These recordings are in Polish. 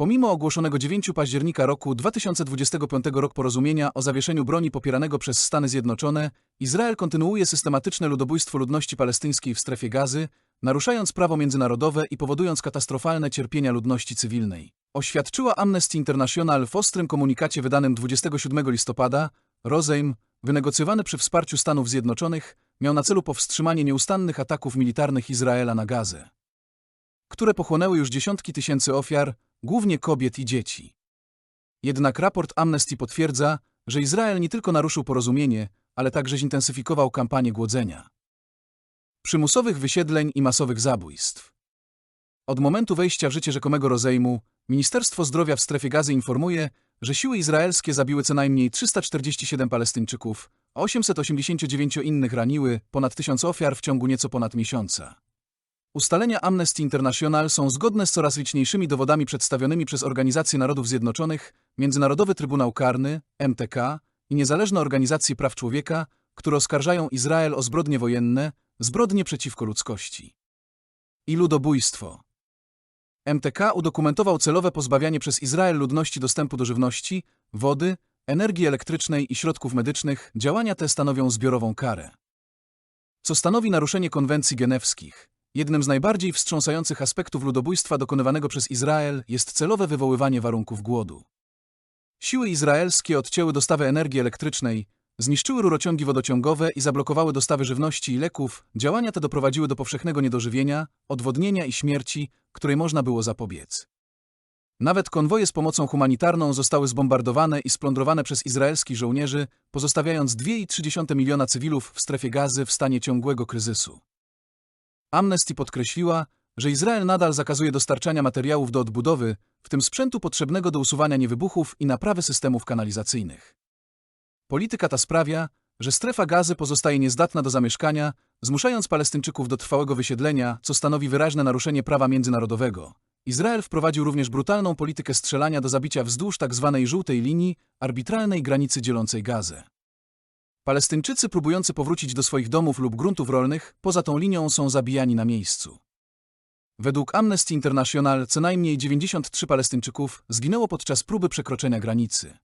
Pomimo ogłoszonego 9 października roku 2025 rok porozumienia o zawieszeniu broni popieranego przez Stany Zjednoczone, Izrael kontynuuje systematyczne ludobójstwo ludności palestyńskiej w strefie gazy, naruszając prawo międzynarodowe i powodując katastrofalne cierpienia ludności cywilnej. Oświadczyła Amnesty International w ostrym komunikacie wydanym 27 listopada, rozejm, wynegocjowany przy wsparciu Stanów Zjednoczonych, miał na celu powstrzymanie nieustannych ataków militarnych Izraela na Gazę, które pochłonęły już dziesiątki tysięcy ofiar, głównie kobiet i dzieci. Jednak raport Amnesty potwierdza, że Izrael nie tylko naruszył porozumienie, ale także zintensyfikował kampanię głodzenia, przymusowych wysiedleń i masowych zabójstw. Od momentu wejścia w życie rzekomego rozejmu, Ministerstwo Zdrowia w strefie gazy informuje, że siły izraelskie zabiły co najmniej 347 Palestyńczyków, a 889 innych raniły, ponad tysiąc ofiar w ciągu nieco ponad miesiąca. Ustalenia Amnesty International są zgodne z coraz liczniejszymi dowodami przedstawionymi przez Organizację Narodów Zjednoczonych, Międzynarodowy Trybunał Karny, MTK i niezależne organizacje praw człowieka, które oskarżają Izrael o zbrodnie wojenne, zbrodnie przeciwko ludzkości i ludobójstwo. MTK udokumentował celowe pozbawianie przez Izrael ludności dostępu do żywności, wody, energii elektrycznej i środków medycznych. Działania te stanowią zbiorową karę. Co stanowi naruszenie konwencji genewskich. Jednym z najbardziej wstrząsających aspektów ludobójstwa dokonywanego przez Izrael jest celowe wywoływanie warunków głodu. Siły izraelskie odcięły dostawy energii elektrycznej, zniszczyły rurociągi wodociągowe i zablokowały dostawy żywności i leków. Działania te doprowadziły do powszechnego niedożywienia, odwodnienia i śmierci, której można było zapobiec. Nawet konwoje z pomocą humanitarną zostały zbombardowane i splądrowane przez izraelskich żołnierzy, pozostawiając 2,3 miliona cywilów w strefie gazy w stanie ciągłego kryzysu. Amnesty podkreśliła, że Izrael nadal zakazuje dostarczania materiałów do odbudowy, w tym sprzętu potrzebnego do usuwania niewybuchów i naprawy systemów kanalizacyjnych. Polityka ta sprawia, że strefa gazy pozostaje niezdatna do zamieszkania, zmuszając Palestyńczyków do trwałego wysiedlenia, co stanowi wyraźne naruszenie prawa międzynarodowego. Izrael wprowadził również brutalną politykę strzelania do zabicia wzdłuż tzw. Tak żółtej linii, arbitralnej granicy dzielącej Gazę. Palestyńczycy próbujący powrócić do swoich domów lub gruntów rolnych poza tą linią są zabijani na miejscu. Według Amnesty International co najmniej 93 Palestyńczyków zginęło podczas próby przekroczenia granicy.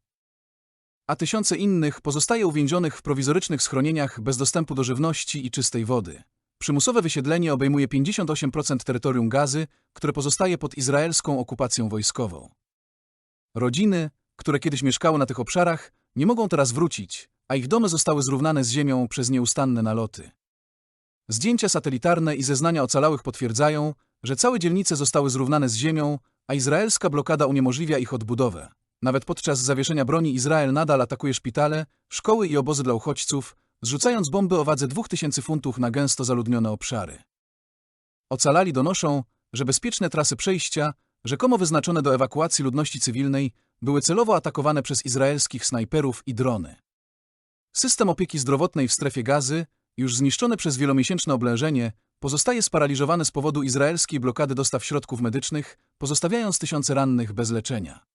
A tysiące innych pozostaje uwięzionych w prowizorycznych schronieniach bez dostępu do żywności i czystej wody. Przymusowe wysiedlenie obejmuje 58% terytorium Gazy, które pozostaje pod izraelską okupacją wojskową. Rodziny, które kiedyś mieszkały na tych obszarach, nie mogą teraz wrócić, a ich domy zostały zrównane z ziemią przez nieustanne naloty. Zdjęcia satelitarne i zeznania ocalałych potwierdzają, że całe dzielnice zostały zrównane z ziemią, a izraelska blokada uniemożliwia ich odbudowę. Nawet podczas zawieszenia broni Izrael nadal atakuje szpitale, szkoły i obozy dla uchodźców, zrzucając bomby o wadze 2000 funtów na gęsto zaludnione obszary. Ocalali donoszą, że bezpieczne trasy przejścia, rzekomo wyznaczone do ewakuacji ludności cywilnej, były celowo atakowane przez izraelskich snajperów i drony. System opieki zdrowotnej w strefie gazy, już zniszczony przez wielomiesięczne oblężenie, pozostaje sparaliżowany z powodu izraelskiej blokady dostaw środków medycznych, pozostawiając tysiące rannych bez leczenia.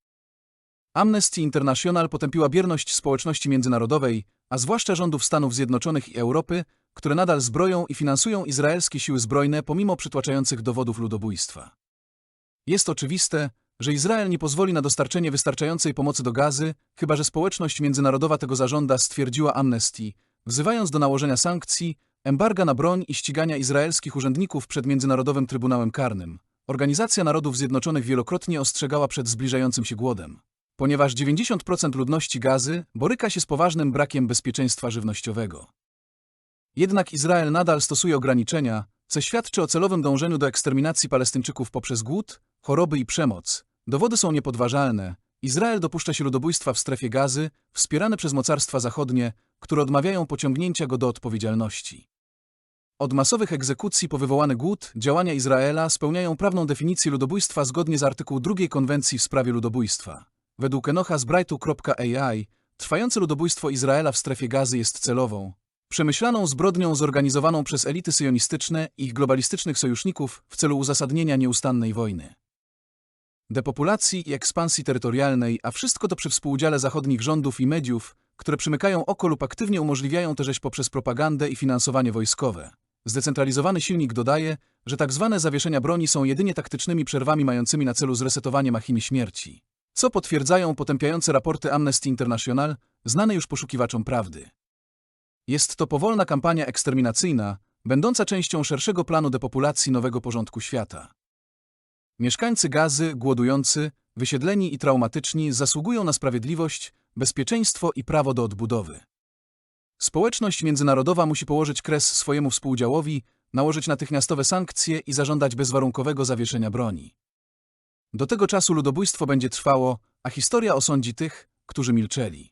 Amnesty International potępiła bierność społeczności międzynarodowej, a zwłaszcza rządów Stanów Zjednoczonych i Europy, które nadal zbroją i finansują izraelskie siły zbrojne pomimo przytłaczających dowodów ludobójstwa. Jest oczywiste, że Izrael nie pozwoli na dostarczenie wystarczającej pomocy do gazy, chyba że społeczność międzynarodowa tego zażąda, stwierdziła Amnesty, wzywając do nałożenia sankcji, embarga na broń i ścigania izraelskich urzędników przed Międzynarodowym Trybunałem Karnym. Organizacja Narodów Zjednoczonych wielokrotnie ostrzegała przed zbliżającym się głodem, ponieważ 90% ludności gazy boryka się z poważnym brakiem bezpieczeństwa żywnościowego. Jednak Izrael nadal stosuje ograniczenia, co świadczy o celowym dążeniu do eksterminacji Palestyńczyków poprzez głód, choroby i przemoc, Dowody są niepodważalne. Izrael dopuszcza się ludobójstwa w strefie gazy, wspierane przez mocarstwa zachodnie, które odmawiają pociągnięcia go do odpowiedzialności. Od masowych egzekucji po wywołany głód, działania Izraela spełniają prawną definicję ludobójstwa zgodnie z artykuł 2 Konwencji w sprawie ludobójstwa. Według Enocha z Brightu.ai trwające ludobójstwo Izraela w strefie gazy jest celową, przemyślaną zbrodnią zorganizowaną przez elity syjonistyczne i ich globalistycznych sojuszników w celu uzasadnienia nieustannej wojny depopulacji i ekspansji terytorialnej, a wszystko to przy współudziale zachodnich rządów i mediów, które przymykają oko lub aktywnie umożliwiają tę rzeź poprzez propagandę i finansowanie wojskowe. Zdecentralizowany silnik dodaje, że tak zwane zawieszenia broni są jedynie taktycznymi przerwami mającymi na celu zresetowanie machiny śmierci, co potwierdzają potępiające raporty Amnesty International, znane już poszukiwaczom prawdy. Jest to powolna kampania eksterminacyjna, będąca częścią szerszego planu depopulacji nowego porządku świata. Mieszkańcy Gazy, głodujący, wysiedleni i traumatyczni zasługują na sprawiedliwość, bezpieczeństwo i prawo do odbudowy. Społeczność międzynarodowa musi położyć kres swojemu współdziałowi, nałożyć natychmiastowe sankcje i zażądać bezwarunkowego zawieszenia broni. Do tego czasu ludobójstwo będzie trwało, a historia osądzi tych, którzy milczeli.